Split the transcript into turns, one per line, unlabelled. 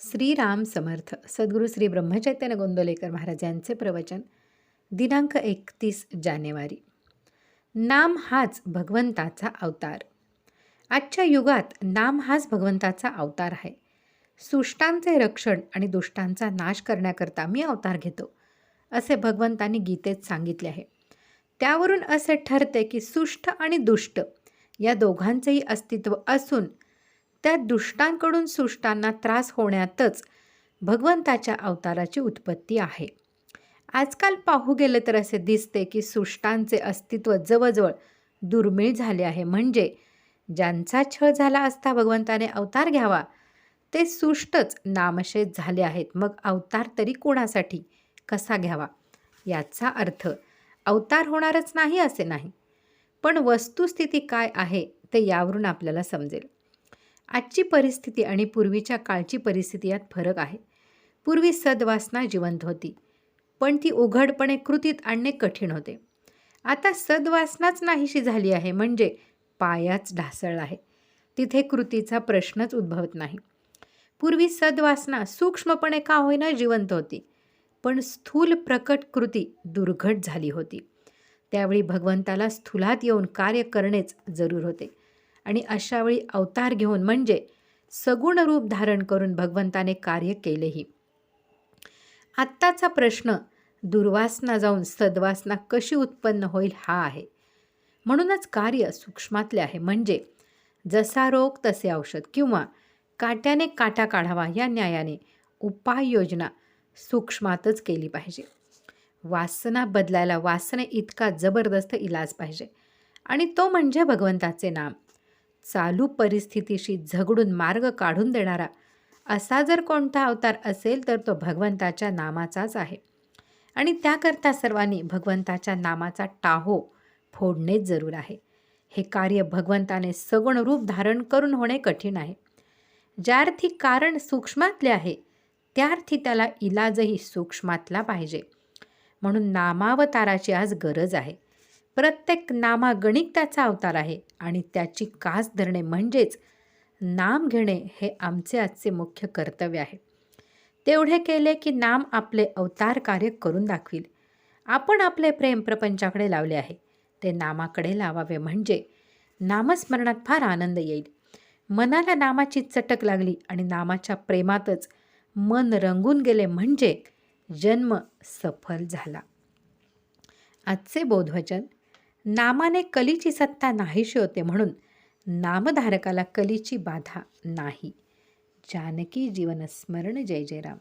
श्रीराम समर्थ सद्गुरू श्री ब्रह्मचैतन्य गोंदलेकर महाराज यांचे प्रवचन दिनांक एकतीस जानेवारी. नाम हाच भगवंताचा अवतार. आजच्या युगात नाम हाच भगवंताचा अवतार आहे. सुष्टांचे रक्षण आणि दुष्टांचा नाश करण्याकरता मी अवतार घेतो असे भगवंतांनी गीतेत सांगितले आहे. त्यावरून असे ठरते की सुष्ट आणि दुष्ट या दोघांचेही अस्तित्व असून त्या दुष्टांकडून सुष्टांना त्रास होण्यातच भगवंताच्या अवताराची उत्पत्ती आहे. आजकाल पाहू गेलं तर असे दिसते की सुष्टांचे अस्तित्व जवळजवळ दुर्मिळ झाले आहे. म्हणजे ज्यांचा छळ झाला असता भगवंताने अवतार घ्यावा ते सुष्टच नामशेष झाले आहेत. मग अवतार तरी कोणासाठी? कसा घ्यावा? याचा अर्थ अवतार होणारच नाही असे नाही पण वस्तुस्थिती काय आहे ते यावरून आपल्याला समजेल. आजची परिस्थिती आणि पूर्वीच्या काळची परिस्थिती यात फरक आहे. पूर्वी सद्वासना जिवंत होती पण ती उघडपणे कृतीत आणणे कठीण होते. आता सद्वासनाच नाहीशी झाली आहे म्हणजे पायाच ढासळला आहे. तिथे कृतीचा प्रश्नच उद्भवत नाही. पूर्वी सद्वासना सूक्ष्मपणे का होईना जिवंत होती पण स्थूल प्रकट कृती दुर्घट झाली होती. त्यावेळी भगवंताला स्थूलात येऊन कार्य करणेच जरूर होते. आणि अशावेळी अवतार घेऊन म्हणजे सगुण रूप धारण करून भगवंताने कार्य केलेही. आत्ताचा प्रश्न दुर्वासना जाऊन सद्वासना कशी उत्पन्न होईल हा आहे. म्हणूनच कार्य सूक्ष्मातले आहे. म्हणजे जसा रोग तसे औषध किंवा काट्याने काटा काढावा या न्यायाने उपाययोजना सूक्ष्मातच केली पाहिजे. वासना बदलायला वासने इतका जबरदस्त इलाज पाहिजे. आणि तो म्हणजे भगवंताचे नाम. चालू परिस्थितीशी झगडून मार्ग काढून देणारा. असा जर कोणता अवतार असेल तर तो भगवंताच्या नामाचाच आहे. आणि त्याकरता सर्वांनी भगवंताच्या नामाचा टाहो फोडणेच जरूर आहे. हे कार्य भगवंताने सगुण रूप धारण करून होणे कठीण आहे. ज्या अर्थी कारण सूक्ष्मातले आहे त्या अर्थी त्याला इलाजही सूक्ष्मातला पाहिजे. म्हणून नामावताराची आज गरज आहे. प्रत्येक नामागणिक त्याचा अवतार आहे आणि त्याची कास धरणे म्हणजेच नाम घेणे हे आमचे आजचे मुख्य कर्तव्य आहे. तेवढे केले की नाम आपले अवतार कार्य करून दाखवील. आपण आपले प्रेम प्रपंचाकडे लावले आहे. ते नामाकडे लावावे म्हणजे नामस्मरणात फार आनंद येईल. मनाला नामाची चटक लागली आणि नामाच्या प्रेमातच मन रंगून गेले म्हणजे जन्म सफल झाला. आजचे बोधवचन नामाने कलीची सत्ता नाहीशी होते म्हणून नामधारकाला कलीची बाधा नाही. जानकी जीवनस्मरण जय जय राम